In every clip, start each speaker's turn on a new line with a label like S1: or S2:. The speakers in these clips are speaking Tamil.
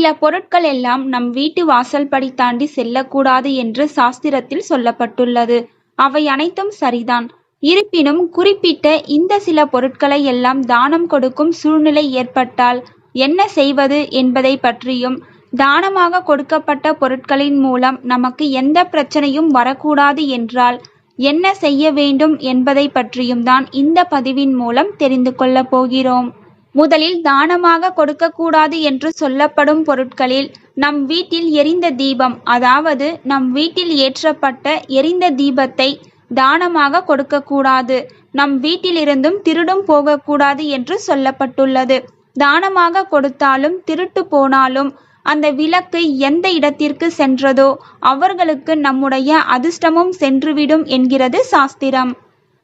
S1: சில பொருட்கள் எல்லாம் நம் வீட்டு வாசல்படி தாண்டி செல்லக்கூடாது என்று சாஸ்திரத்தில் சொல்லப்பட்டுள்ளது. அவை அனைத்தும் சரிதான். இருப்பினும் குறிப்பிட்ட இந்த சில பொருட்களை எல்லாம் தானம் கொடுக்கும் சூழ்நிலை ஏற்பட்டால் என்ன செய்வது என்பதை பற்றியும் தானமாக கொடுக்கப்பட்ட பொருட்களின் மூலம் நமக்கு எந்த பிரச்சனையும் வரக்கூடாது என்றால் என்ன செய்ய வேண்டும் என்பதை பற்றியும் தான் இந்த பதிவின் மூலம் தெரிந்து கொள்ளப் போகிறோம். முதலில் தானமாக கொடுக்கக்கூடாது என்று சொல்லப்படும் பொருட்களில் நம் வீட்டில் எரிந்த தீபம் அதாவது நம் வீட்டில் ஏற்றப்பட்ட எரிந்த தீபத்தை தானமாக கொடுக்கக்கூடாது. நம் வீட்டிலிருந்தும் திருடும் போகக்கூடாது என்று சொல்லப்பட்டுள்ளது. தானமாக கொடுத்தாலும் திருட்டு போனாலும் அந்த விளக்கு எந்த இடத்திற்கு சென்றதோ அவர்களுக்கு நம்முடைய அதிர்ஷ்டமும் சென்றுவிடும் என்கிறது சாஸ்திரம்.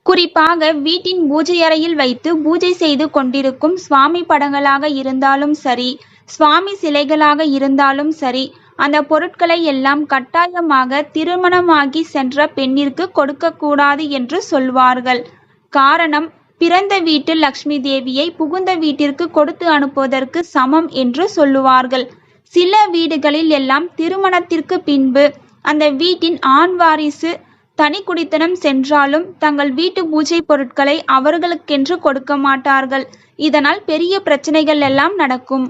S1: குறிப்பாக வீட்டின் பூஜை அறையில் வைத்து பூஜை செய்து கொண்டிருக்கும் சுவாமி படங்களாக இருந்தாலும் சரி சுவாமி சிலைகளாக இருந்தாலும் சரி அந்த பொருட்களை எல்லாம் கட்டாயமாக திருமணமாகி சென்ற பெண்ணிற்கு கொடுக்கக்கூடாது என்று சொல்வார்கள். காரணம் பிறந்த வீட்டு லக்ஷ்மி தேவியை புகுந்த வீட்டிற்கு கொடுத்து அனுப்புவதற்கு சமம் என்று சொல்லுவார்கள். சில வீடுகளில் எல்லாம் திருமணத்திற்கு பின்பு அந்த வீட்டின் ஆண் வாரிசு தனி குடித்தனம் சென்றாலும் தங்கள் வீட்டு பூஜை பொருட்களை அவர்களுக்கென்று கொடுக்க மாட்டார்கள். இதனால் பெரிய பிரச்சனைகள் எல்லாம் நடக்கும்.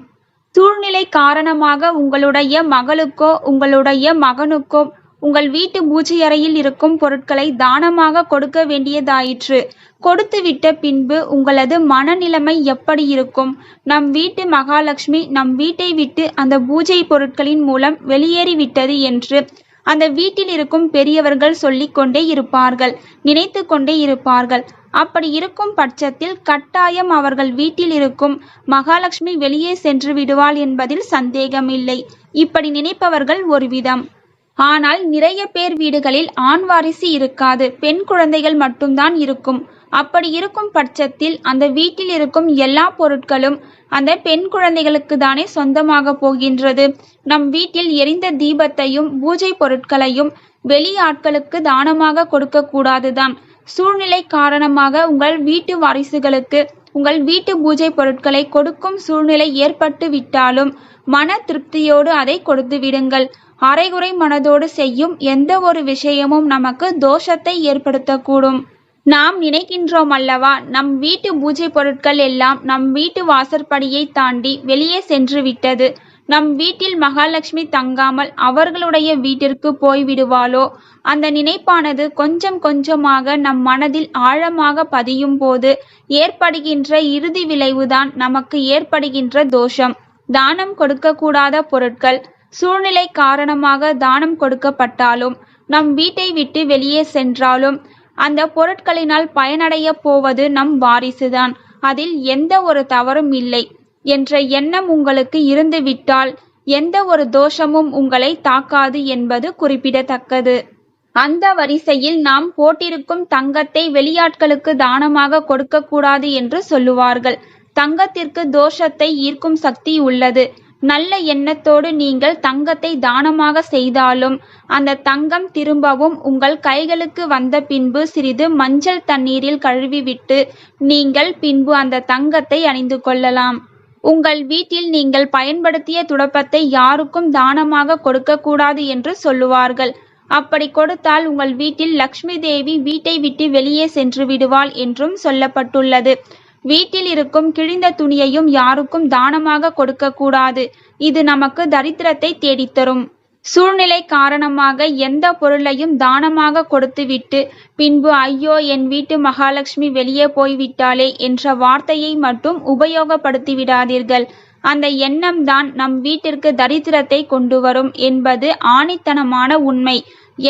S1: சூழ்நிலை காரணமாக உங்களுடைய மகளுக்கோ உங்களுடைய மகனுக்கோ உங்கள் வீட்டு பூஜை அறையில் இருக்கும் பொருட்களை தானமாக கொடுக்க வேண்டியதாயிற்று. கொடுத்துவிட்ட பின்பு உங்களது மனநிலைமை எப்படி இருக்கும்? நம் வீட்டு மகாலட்சுமி நம் வீட்டை விட்டு அந்த பூஜை பொருட்களின் மூலம் வெளியேறிவிட்டது என்று அந்த வீட்டில் இருக்கும் பெரியவர்கள் சொல்லிக் கொண்டே இருப்பார்கள் நினைத்து கொண்டே இருப்பார்கள். அப்படி இருக்கும் பட்சத்தில் கட்டாயம் அவர்கள் வீட்டில் இருக்கும் மகாலட்சுமி வெளியே சென்று விடுவாள் என்பதில் சந்தேகமில்லை. இப்படி நினைப்பவர்கள் ஒரு விதம் ஆனால் நிறைய பேர் வீடுகளில் ஆண் வாரிசு இருக்காது பெண் குழந்தைகள் மட்டும்தான் இருக்கும். அப்படி இருக்கும் பட்சத்தில் அந்த வீட்டில் இருக்கும் எல்லா பொருட்களும் அந்த பெண் குழந்தைகளுக்கு தானே சொந்தமாக போகின்றது. நம் வீட்டில் எரிந்த தீபத்தையும் பூஜை பொருட்களையும் வெளி ஆட்களுக்கு தானமாக கொடுக்க கூடாதுதான். சூழ்நிலை காரணமாக உங்கள் வீட்டு வாரிசுகளுக்கு உங்கள் வீட்டு பூஜை பொருட்களை கொடுக்கும் சூழ்நிலை ஏற்பட்டு விட்டாலும் மன திருப்தியோடு அதை கொடுத்து விடுங்கள். அரைகுறை மனதோடு செய்யும் எந்த ஒரு விஷயமும் நமக்கு தோஷத்தை ஏற்படுத்தக்கூடும். நாம் நினைக்கின்றோம் அல்லவா நம் வீட்டு பூஜை பொருட்கள் எல்லாம் நம் வீட்டு வாசற்படியை தாண்டி வெளியே சென்று விட்டது. நம் வீட்டில் மகாலட்சுமி தங்காமல் அவர்களுடைய வீட்டிற்கு போய்விடுவாளோ? அந்த நினைப்பானது கொஞ்சம் கொஞ்சமாக நம் மனதில் ஆழமாக பதியும் போது ஏற்படுகின்ற இறுதி விளைவுதான் நமக்கு ஏற்படுகின்ற தோஷம். தானம் கொடுக்கக்கூடாத பொருட்கள் சூழ்நிலை காரணமாக தானம் கொடுக்கப்பட்டாலும் நம் வீட்டை விட்டு வெளியே சென்றாலும் அந்த பொருட்களினால் பயனடைய போவது நம் வாரிசுதான். அதில் எந்த ஒரு தவறும் இல்லை என்ற எண்ணம் உங்களுக்கு இருந்துவிட்டால் எந்த ஒரு தோஷமும் உங்களை தாக்காது என்பது குறிப்பிடத்தக்கது. அந்த வரிசையில் நாம் போட்டிருக்கும் தங்கத்தை வெளியாட்களுக்கு தானமாக கொடுக்கக்கூடாது என்று சொல்லுவார்கள். தங்கத்திற்கு தோஷத்தை ஈர்க்கும் சக்தி உள்ளது. நல்ல எண்ணத்தோடு நீங்கள் தங்கத்தை தானமாக செய்தாலும் அந்த தங்கம் திரும்பவும் உங்கள் கைகளுக்கு வந்த பின்பு சிறிது மஞ்சள் தண்ணீரில் கழுவிவிட்டு நீங்கள் பின்பு அந்த தங்கத்தை அணிந்து கொள்ளலாம். உங்கள் வீட்டில் நீங்கள் பயன்படுத்திய துடப்பத்தை யாருக்கும் தானமாக கொடுக்கக்கூடாது என்று சொல்லுவார்கள். அப்படி கொடுத்தால் உங்கள் வீட்டில் லக்ஷ்மி தேவி வீட்டை விட்டு வெளியே சென்று விடுவாள் என்றும் சொல்லப்பட்டுள்ளது. வீட்டில் இருக்கும் கிழிந்த துணியையும் யாருக்கும் தானமாக கொடுக்கக்கூடாது. இது நமக்கு தரித்திரத்தை தேடித்தரும். சூழ்நிலை காரணமாக எந்த பொருளையும் தானமாக கொடுத்துவிட்டு பின்பு ஐயோ என் வீட்டு மகாலட்சுமி வெளியே போய்விட்டாளே என்ற வார்த்தையை மட்டும் உபயோகப்படுத்தி விடாதீர்கள் அந்த எண்ணம் தான் நம் வீட்டிற்கு தரித்திரத்தை கொண்டு வரும் என்பது ஆணித்தனமான உண்மை.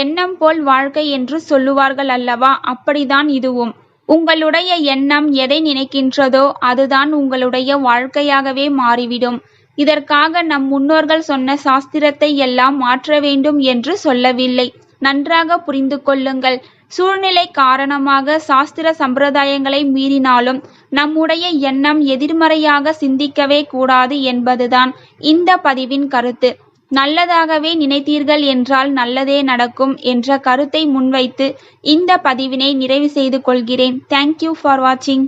S1: எண்ணம் போல் வாழ்க்கை என்று சொல்லுவார்கள் அல்லவா? அப்படிதான் இதுவும். உங்களுடைய எண்ணம் எதை நினைக்கின்றதோ அதுதான் உங்களுடைய வாழ்க்கையாகவே மாறிவிடும். இதற்காக நம் முன்னோர்கள் சொன்ன சாஸ்திரத்தை எல்லாம் மாற்ற வேண்டும் என்று சொல்லவில்லை. நன்றாக புரிந்து கொள்ளுங்கள். சூழ்நிலை காரணமாக சாஸ்திர சம்பிரதாயங்களை மீறினாலும் நம்முடைய எண்ணம் எதிர்மறையாக சிந்திக்கவே கூடாது என்பதுதான் இந்த பதிவின் கருத்து. நல்லதாகவே நினைத்தீர்கள் என்றால் நல்லதே நடக்கும் என்ற கருத்தை முன்வைத்து இந்த பதிவினை நிறைவு செய்து கொள்கிறேன். தேங்க்யூ ஃபார் வாட்சிங்